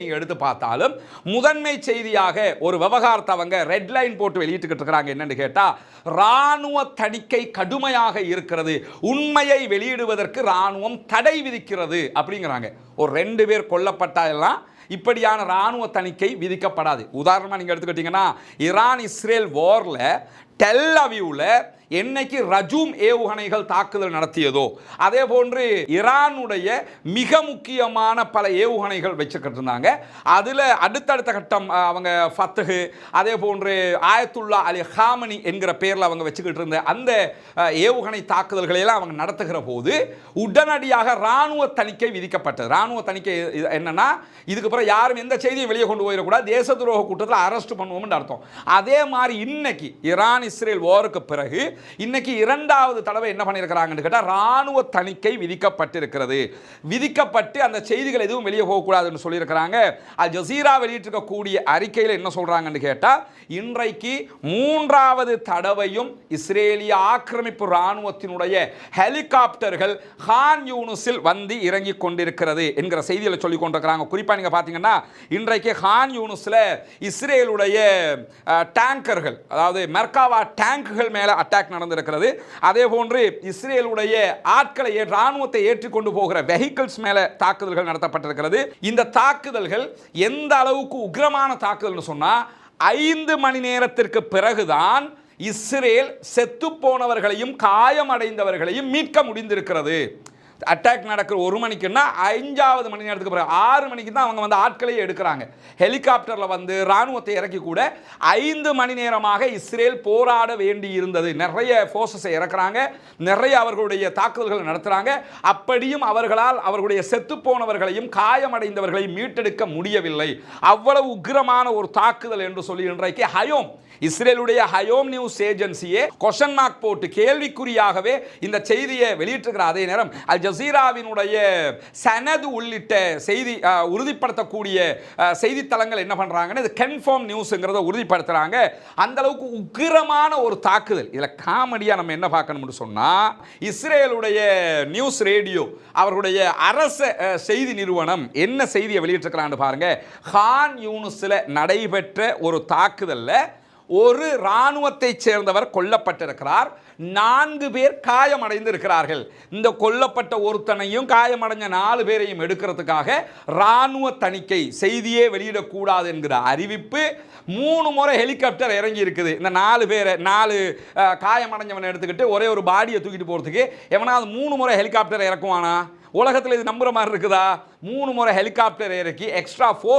எடுத்து பார்த்தாலும் முதன்மை செய்தியாக ஒரு விவகாரத்தை அவங்க ரெட் லைன் போட்டு வெளியிட்டுக்கிட்டு இருக்கிறாங்க என்னன்னு கேட்டா ராணுவ தணிக்கை கடுமையாக இருக்கிறது. உண்மையை வெளியிடுவதற்கு ராணுவம் தடை விதிக்கிறது அப்படிங்கிறாங்க. ஒரு ரெண்டு பேர் கொல்லப்பட்டாலாம் இப்படியான ராணுவ தணிக்கை விதிக்கப்படாது. உதாரணமாக நீங்கள் எடுத்துக்கிட்டீங்கன்னா ஈரான் இஸ்ரேல் வாரில் டெல் அவியூவில் என்னைக்கு ரஜூம் ஏவுகணைகள் தாக்குதல் நடத்தியதோ அதே போன்று ஈரானுடைய மிக முக்கியமான பல ஏவுகணைகள் வச்சுக்கிட்டு இருந்தாங்க அதில் அடுத்தடுத்த கட்டம் அவங்க ஃபத்துஹு அதே போன்று ஆயத்துல்லா அலி ஹாமனி என்கிற பேரில் அவங்க வச்சுக்கிட்டு இருந்த அந்த ஏவுகணை தாக்குதல்களை எல்லாம் அவங்க நடத்துகிற போது உடனடியாக ராணுவ தணிக்கை விதிக்கப்பட்டது. ராணுவ தணிக்கை என்னென்னா இதுக்கு இதுக்கப்புறம் யாரும் எந்த செய்தியும் வெளியே கொண்டு போயிடக்கூடாது. தேச துரோக கூட்டத்தில் அரெஸ்ட் பண்ணுவோம்னு அர்த்தம். அதே மாதிரி இன்னைக்கு ஈரான் இஸ்ரேல் போருக்கு பிறகு இன்னைக்கு இரண்டாவது தடவை என்ன பண்ணியிருக்கிறாங்கன்னு கேட்டால் ராணுவ தணிக்கை விதிக்கப்பட்டிருக்கிறது. விதிக்கப்பட்டு அந்த செய்திகள் எதுவும் வெளியே போகக்கூடாதுன்னு சொல்லியிருக்கிறாங்க. அல் ஜசீரா வெளியிட்டிருக்கக்கூடிய அறிக்கையில் என்ன சொல்கிறாங்கன்னு கேட்டால் இன்றைக்கு மூன்றாவது தடவையும் இஸ்ரேலிய ஆக்கிரமிப்பு ராணுவத்தினுடைய ஹெலிகாப்டர்கள் ஹான் யூனுஸில் வந்து இறங்கி கொண்டிருக்கிறது என்கிற செய்தியில் சொல்லிக் கொண்டிருக்கிறாங்க. குறிப்பாக நீங்கள் பார்த்தீங்கன்னா இன்றைக்கு ஹான் யூனுஸில் இஸ்ரேலுடைய டேங்கர்கள் அதாவது மெர்காவா டேங்குகள் மேலே அட்டாக் நடந்திருக்கிறது. அதே போன்று இஸ்ரேலுடைய ஆட்களை இராணுவத்தை ஏற்றிக்கொண்டு போகிற வெஹிக்கிள்ஸ் மேலே தாக்குதல்கள் நடத்தப்பட்டிருக்கிறது. இந்த தாக்குதல்கள் எந்த அளவுக்கு உக்கிரமான தாக்குதல்னு சொன்னால் ஐந்து மணி நேரத்திற்கு பிறகுதான் இஸ்ரேல் செத்து போனவர்களையும் காயமடைந்தவர்களையும் மீட்க முடிந்திருக்கிறது. அட்டாக் நடக்கிற ஒரு மணிக்குன்னா அஞ்சாவது மணி நேரத்துக்கு பிறகு ஆறு மணிக்கு தான் அவங்க வந்து ஆட்களையே எடுக்கிறாங்க. ஹெலிகாப்டரில் வந்து ராணுவத்தை இறக்கி கூட ஐந்து மணி நேரமாக இஸ்ரேல் போராட வேண்டி இருந்தது நிறைய ஃபோர்ஸஸை இறக்குறாங்க. நிறைய அவர்களுடைய தாக்குதல்கள் நடத்துகிறாங்க அப்படியும் அவர்களால் அவர்களுடைய செத்துப்போனவர்களையும் காயமடைந்தவர்களையும் மீட்டெடுக்க முடியவில்லை. அவ்வளவு உக்கிரமான ஒரு தாக்குதல் என்று சொல்லி இன்றைக்கு ஹயோம் இஸ்ரேலுடைய ஹயோம் நியூஸ் ஏஜென்சியே கொஷன் மார்க் போட்டு கேள்விக்குறியாகவே இந்த செய்தியை வெளியிட்டிருக்கிற அதே நேரம் அல் ஜசீராவினுடைய சனது உள்ளிட்ட செய்தி உறுதிப்படுத்தக்கூடிய செய்தித்தலங்கள் செய்தித்தளங்கள் என்ன பண்ணுறாங்கன்னா இது கன்ஃபார்ம் நியூஸுங்கிறத உறுதிப்படுத்துகிறாங்க அந்த அளவுக்கு உக்கிரமான ஒரு தாக்குதல். இதில் காமெடியாக நம்ம என்ன பார்க்கணும்னு சொன்னால் இஸ்ரேலுடைய நியூஸ் ரேடியோ அவர்களுடைய அரச செய்தி நிறுவனம் என்ன செய்தியை வெளியிட்டிருக்கிறான்னு பாருங்கள் ஹான் யூனுஸில் நடைபெற்ற ஒரு தாக்குதலில் ஒரு இராணுவத்தைச் சேர்ந்தவர் கொல்லப்பட்டிருக்கிறார். நான்கு பேர் காயமடைந்து இருக்கிறார்கள் இந்த கொல்லப்பட்ட ஒருத்தனையும் காயமடைஞ்ச நாலு பேரையும் எடுக்கிறதுக்காக இராணுவ தணிக்கை செய்தியே வெளியிடக்கூடாது என்கிற அறிவிப்பு மூணு முறை ஹெலிகாப்டர் இறங்கி இருக்குது இந்த நாலு பேரை நாலு காயமடைஞ்சவனை எடுத்துக்கிட்டு ஒரே ஒரு பாடியை தூக்கிட்டு போகிறதுக்கு எவனாவது மூணு முறை ஹெலிகாப்டர் இறக்குவானா? உலகத்தில் இது நம்புகிற மாதிரி இருக்குதா? மூணு முறை ஹெலிகாப்டர் இறக்கி எக்ஸ்ட்ரா ஃபோர்